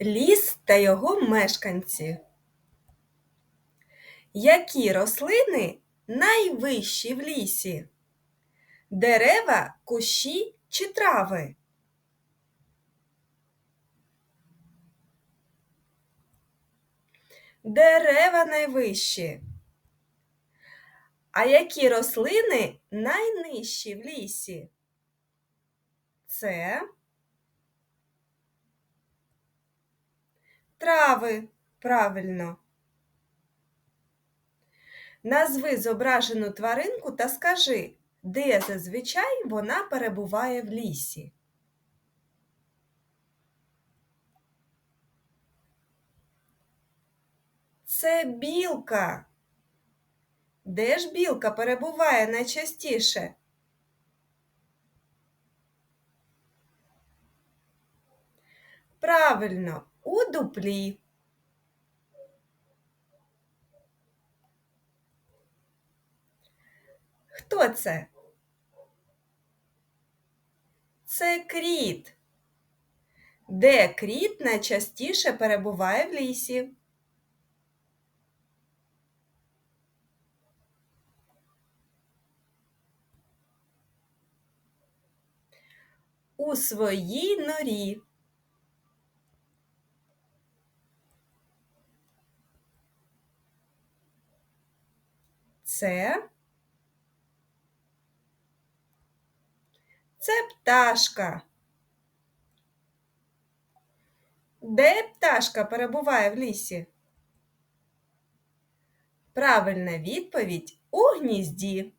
Ліс та його мешканці. Які рослини найвищі в лісі? Дерева, кущі чи трави? Дерева найвищі. А які рослини найнижчі в лісі? Це трави. Правильно. Назви зображену тваринку та скажи, де зазвичай вона перебуває в лісі. Це білка. Де ж білка перебуває найчастіше? Правильно, дуплі. Хто це? Це кріт. Де кріт найчастіше перебуває в лісі? У своїй норі. Це це пташка. Де пташка перебуває в лісі? Правильна відповідь у гнізді.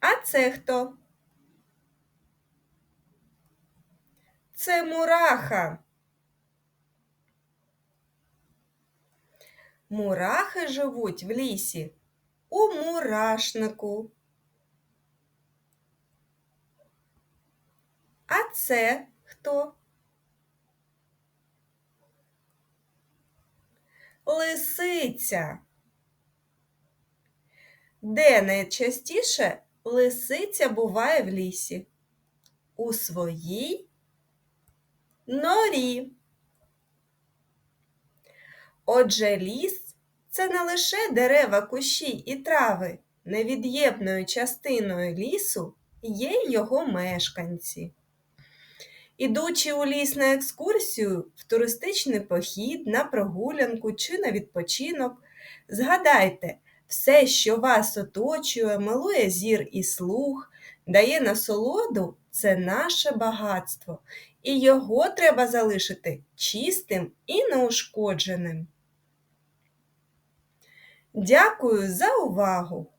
А це хто? Це мураха. Мурахи живуть в лісі у мурашнику. А це хто? Лисиця. Де найчастіше лисиця буває в лісі? У своїй норі. Отже, ліс це не лише дерева, кущі і трави. Невід'ємною частиною лісу є його мешканці. Ідучи у ліс на екскурсію, в туристичний похід, на прогулянку чи на відпочинок, згадайте, все, що вас оточує, милує зір і слух, дає насолоду це наше багатство, і його треба залишити чистим і неушкодженим. Дякую за увагу!